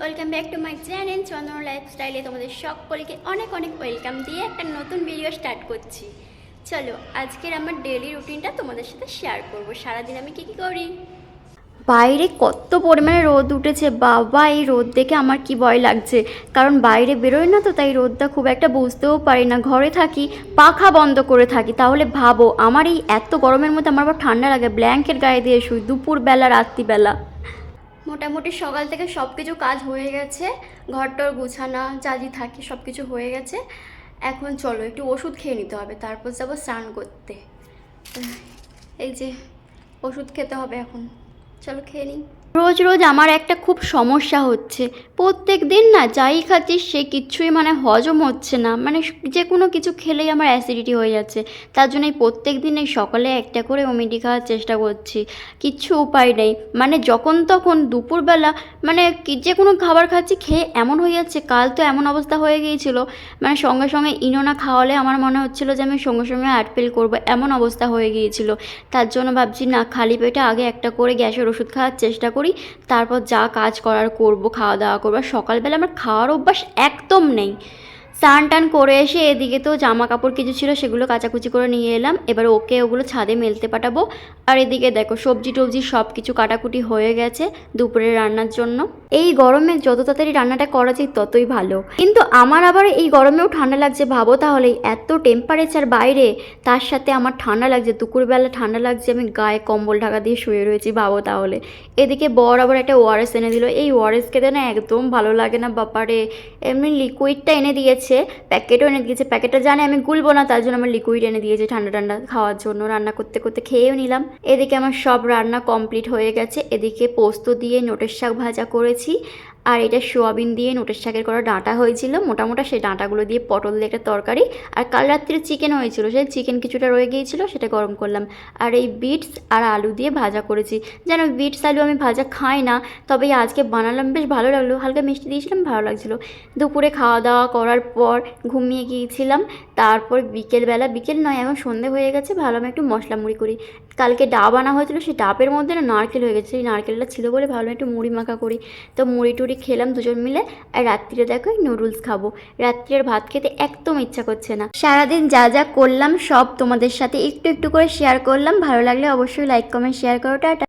Welcome back to my channel Chandan লাইফস্টাইলে তোমাদের সকলকে অনেক অনেক ওয়েলকাম দিয়ে একটা নতুন ভিডিও স্টার্ট করছি। চলো, আজকের আমার ডেলি রুটিনটা তোমাদের সাথে শেয়ার করব। সারাদিন আমি কী কী করি? বাইরে কত পরিমাণে রোদ উঠেছে, বাবা, এই রোদ দেখে আমার কি ভয় লাগছে। কারণ বাইরে বেরোয় না তো, তাই রোদটা খুব একটা বুঝতেও পারি না। ঘরে থাকি, পাখা বন্ধ করে থাকি। তাহলে ভাবো, আমার এই এত গরমের মধ্যে আমার আবার ঠান্ডা লাগে ব্ল্যাঙ্কেট গায়ে দিয়ে শুই, দুপুরবেলা, রাত্রিবেলা। মোটামুটি সকাল থেকে সব কিছু কাজ হয়ে গেছে। ঘরটর গুছানো, যা থাকে সব কিছু হয়ে গেছে। এখন চলো, একটু ওষুধ খেয়ে নিতে হবে, তারপর যাব স্নান করতে। এই যে, ওষুধ খেতে হবে এখন। চলো খেয়ে নিই। রোজ রোজ আমার একটা খুব সমস্যা হচ্ছে। প্রত্যেক দিন না যাই খাচ্ছি সে কিচ্ছুই মানে হজম হচ্ছে না। মানে যে কোনো কিছু খেলেই আমার অ্যাসিডিটি হয়ে যাচ্ছে। তার জন্য প্রত্যেক দিন এই সকালে একটা করে ওমিডি খাওয়ার চেষ্টা করছি। কিচ্ছু উপায় নেই। মানে যখন তখন দুপুরবেলা মানে যে কোনো খাবার খাচ্ছি, খেয়ে এমন হয়ে যাচ্ছে, কাল তো এমন অবস্থা হয়ে গিয়েছিল। মানে সঙ্গে সঙ্গে ইনোনা খাওয়ালে আমার মনে হচ্ছিল যে আমি সঙ্গে সঙ্গে ফেল করব, এমন অবস্থা হয়ে গিয়েছিল। তার জন্য ভাবছি না, খালি পেটে আগে একটা করে গ্যাসের ওষুধ খাওয়ার চেষ্টা করি। তারপর যা কাজ করার করব খাওয়া দাওয়া করব। সকালবেলা আমার খাওয়ার অভ্যাস একদম নেই। স্নান টান করে এসে এদিকে তো জামা কাপড় কিছু ছিল, সেগুলো কাচাকুচি করে নিয়ে এলাম। এবার ওকে ওগুলো ছাদে মেলতে পাঠাবো। আর এদিকে দেখো, সবজি টবজি সব কিছু কাটাকুটি হয়ে গেছে দুপুরে রান্নার জন্য। এই গরমে যত তাড়াতাড়ি রান্নাটা করা যায় ততই ভালো। কিন্তু আমার আবার এই গরমেও ঠান্ডা লাগছে, ভাবো তাহলে এত টেম্পারেচার বাইরে, তার সাথে আমার ঠান্ডা লাগছে, দুপুরবেলা ঠান্ডা লাগছে, আমি গায়ে কম্বল ঢাকা দিয়ে শুয়ে রয়েছি, ভাবো তাহলে। এদিকে বর আবার একটা ওআরএস এনে দিল। এই ওআরএস খেতে না একদম ভালো লাগে না, বাপারে। এমনি লিকুইডটা এনে দিয়েছে। প্যাকেটও এনে দিয়েছে। প্যাকেটটা জানে আমি গুলবো না, তার জন্য আমার লিকুইড এনে দিয়েছে ঠান্ডা ঠান্ডা খাওয়ার জন্য। রান্না করতে করতে খেয়েও নিলাম। এদিকে আমার সব রান্না কমপ্লিট হয়ে গেছে। এদিকে পোস্ত দিয়ে নোটের শাক ভাজা করেছি। আর এটা সোয়াবিন দিয়ে নোটের শাকের করা ডাঁটা হয়েছিল। মোটা মোটা সেই ডাঁটাগুলো দিয়ে পটল দিয়ে একটা তরকারি। আর কাল রাত্রে চিকেন হয়েছিল। সেই চিকেন কিছুটা রয়ে গিয়েছিল, সেটা গরম করলাম। আর এই বিটস আর আলু দিয়ে ভাজা করেছি। যেন বিটস আলু আমি ভাজা খাই না, তবে আজকে বানালাম, বেশ ভালো লাগল। হালকা মিষ্টি দিয়েছিলাম, ভালো লাগছিল। দুপুরে খাওয়া দাওয়া করার পর ঘুমিয়ে গিয়েছিলাম। তারপর বিকেলবেলা, বিকেল নয়, এখন সন্ধে হয়ে গেছে। ভালো আমি একটু মশলা মুড়ি করি। কালকে ডাব আনা হয়েছিল, সেই ডাবের মধ্যে না নারকেল হয়ে গেছে। সেই নারকেলটা ছিল বলে ভালো একটু মুড়ি মাখা করি। তো মুড়ি টুড়ি খেলাম দুজন মিলে, আর রাত্রিরে দেখো নুডলস খাব। রাত্রির ভাত খেতে একদম ইচ্ছা করছে না। সারাদিন যা যা করলাম সব তোমাদের সাথে একটু একটু করে শেয়ার করলাম। ভালো লাগলে অবশ্যই লাইক কমেন্ট শেয়ার করো। টাটা।